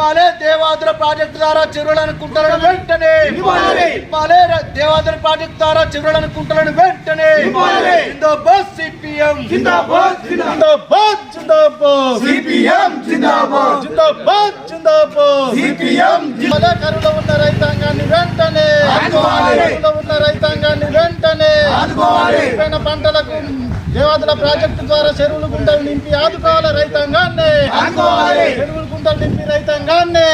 Project ద్వారా చెరువులను కుంటలను వెంటనే ఇవ్వాలి. ఇవ్వాలి. దేవాదుల ప్రాజెక్టు ద్వారా చెరువులను కుంటలను వెంటనే ఇవ్వాలి. జిందాబాద్ సిపిఎం జిందాబాద్, జిందాబాద్. జిందాబాద్ జిందాబాద్ సిపిఎం జిందాబాద్ జిందాబాద్ జిందాబాద్ సిపిఎం జిందాబాద్. మలకరులో ఉన్న రైతాంగాన్ని వెంటనే. కరువులో ఉన్న రైతాంగాన్ని వెంటనే పంటలకు దేవాదుల ప్రాజెక్టు ద్వారా చెరువులు గుంటలు నింపి ఆదుకోవాలి రైతాంగాన్ని. చెరువులు గుంటలు నింపి రైతాంగాన్ని.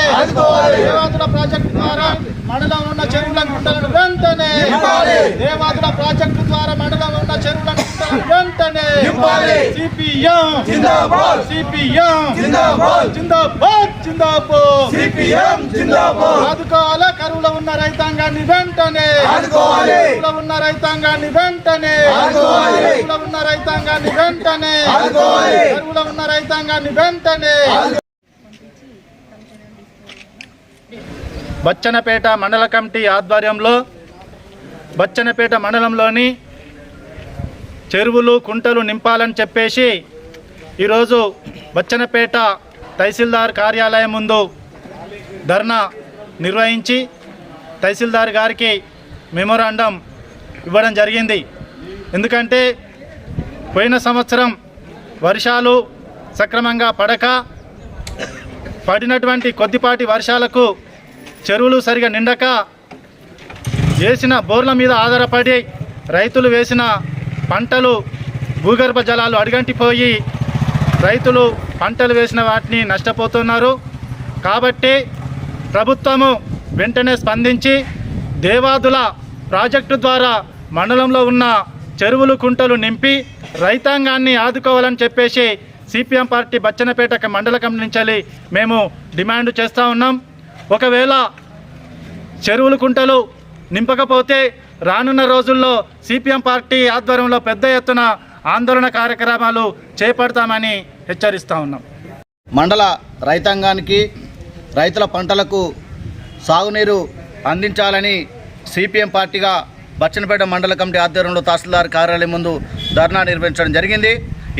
దేవాదుల ప్రాజెక్టు ద్వారా మండలం ఉన్న చెరువుల గుంటలను వెంటనే. దేవాదుల ప్రాజెక్టు ద్వారా మండలం ఉన్న చెరువుల గుంటలను వెంటనే నింపాలి. సిపిఎం జిందాబాద్. సిపిఎం జిందాబాద్. జిందాబాద్ జిందాబాద్ సిపిఎం జిందాబాద్ ఆదుకోవాల కరువులో ఉన్న రైతాంగాన్ని వెంటనే ఆదుకోవాలి. కరువులో ఉన్న రైతాంగాన్ని వెంటనే ఆదుకోవాలి. కరువులో ఉన్న రైతాంగాన్ని వెంటనే ఆదుకోవాలి. కరువులో ఉన్న రైతాంగాన్ని వెంటనే బచ్చనపేట మండల కమిటీ ఆధ్వర్యంలో బచ్చనపేట మండలంలోని చెరువులు కుంటలు నింపాలని చెప్పేసి ఈరోజు బచ్చనపేట తహసీల్దార్ కార్యాలయం ముందు ధర్నా నిర్వహించి తహసీల్దార్ గారికి మెమోరాండం ఇవ్వడం జరిగింది. ఎందుకంటే పోయిన సంవత్సరం వర్షాలు సక్రమంగా పడక పడినటువంటి కొద్దిపాటి వర్షాలకు చెరువులు సరిగా నిండక వేసిన బోర్ల మీద ఆధారపడి రైతులు వేసిన పంటలు భూగర్భ జలాలు అడుగంటిపోయి రైతులు పంటలు వేసిన వాటిని నష్టపోతున్నారు. కాబట్టి ప్రభుత్వము వెంటనే స్పందించి దేవాదుల ప్రాజెక్టు ద్వారా మండలంలో ఉన్న చెరువులు కుంటలు నింపి రైతాంగాన్ని ఆదుకోవాలని చెప్పేసి సిపిఎం పార్టీ బచ్చనపేట మండల కమిటీ నుంచి మేము డిమాండ్ చేస్తూ ఉన్నాం. ఒకవేళ చెరువులు కుంటలు నింపకపోతే రానున్న రోజుల్లో సిపిఎం పార్టీ ఆధ్వర్యంలో పెద్ద ఎత్తున ఆందోళన కార్యక్రమాలు చేపడతామని హెచ్చరిస్తా ఉన్నాం. మండల రైతాంగానికి రైతుల పంటలకు సాగునీరు అందించాలని సిపిఎం పార్టీగా బచ్చనపేట మండల కమిటీ ఆధ్వర్యంలో తహసీల్దార్ కార్యాలయం ముందు ధర్నా నిర్వహించడం జరిగింది.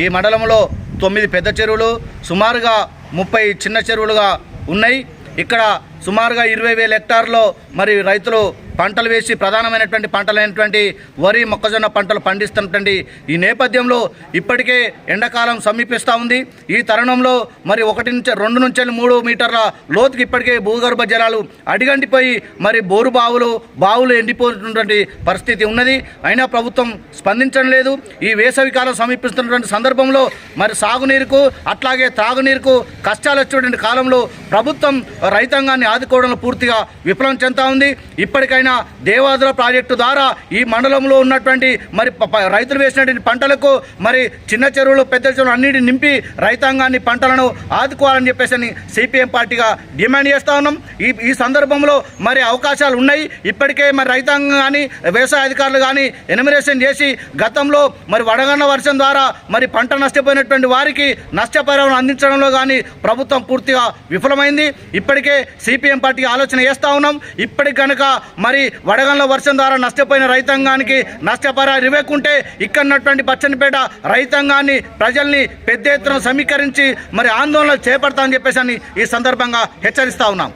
ఈ మండలంలో తొమ్మిది పెద్ద చెరువులు సుమారుగా ముప్పై చిన్న చెరువులుగా ఉన్నాయి. ఇక్కడ సుమారుగా ఇరవై వేల హెక్టార్లో మరి రైతులు పంటలు వేసి ప్రధానమైనటువంటి పంటలైనటువంటి వరి మొక్కజొన్న పంటలు పండిస్తున్నటువంటి ఈ నేపథ్యంలో ఇప్పటికే ఎండాకాలం సమీపిస్తూ ఉంది. ఈ తరుణంలో మరి ఒకటి నుంచి రెండు నుంచి మూడు మీటర్ల లోతుకి ఇప్పటికే భూగర్భ జలాలు అడిగంటిపోయి మరి బోరు బావులు బావులు ఎండిపోతున్నటువంటి పరిస్థితి ఉన్నది. అయినా ప్రభుత్వం స్పందించడం లేదు. ఈ వేసవికాలం సమీపిస్తున్నటువంటి సందర్భంలో మరి సాగునీరుకు అట్లాగే త్రాగునీరుకు కష్టాలు వచ్చేటువంటి కాలంలో ప్రభుత్వం రైతాంగాన్ని ఆదుకోవడంలో పూర్తిగా విఫలం చెందుతా ఉంది. ఇప్పటికైనా దేవాదుల ప్రాజెక్టు ద్వారా ఈ మండలంలో ఉన్నటువంటి మరి రైతులు వేసినటువంటి పంటలకు మరి చిన్న చెరువులు పెద్ద చెరువులు అన్నిటిని నింపి రైతాంగాన్ని పంటలను ఆదుకోవాలని చెప్పేసి అని సిపిఎం పార్టీగా డిమాండ్ చేస్తా ఉన్నాం. ఈ ఈ సందర్భంలో మరి అవకాశాలు ఉన్నాయి. ఇప్పటికే మరి రైతాంగం కానీ వ్యవసాయ అధికారులు కానీ ఎనిమిరేషన్ చేసి గతంలో మరి వడగన్న వర్షం ద్వారా మరి పంట నష్టపోయినటువంటి వారికి నష్టపరిహారం అందించడంలో కానీ ప్రభుత్వం పూర్తిగా విఫలమైంది. ఇప్పటికే సి సిపిఎం పార్టీకి ఆలోచన చేస్తూ ఉన్నాం. ఇప్పటికి కనుక మరి వడగండ్ల వర్షం ద్వారా నష్టపోయిన రైతాంగానికి నష్టపర ఇవ్వకుంటే ఇక్కడ ఉన్నటువంటి బచ్చనిపేట రైతాంగాన్ని ప్రజల్ని పెద్ద ఎత్తున సమీకరించి మరి ఆందోళనలు చేపడతామని చెప్పేసి అని ఈ సందర్భంగా హెచ్చరిస్తూ ఉన్నాం.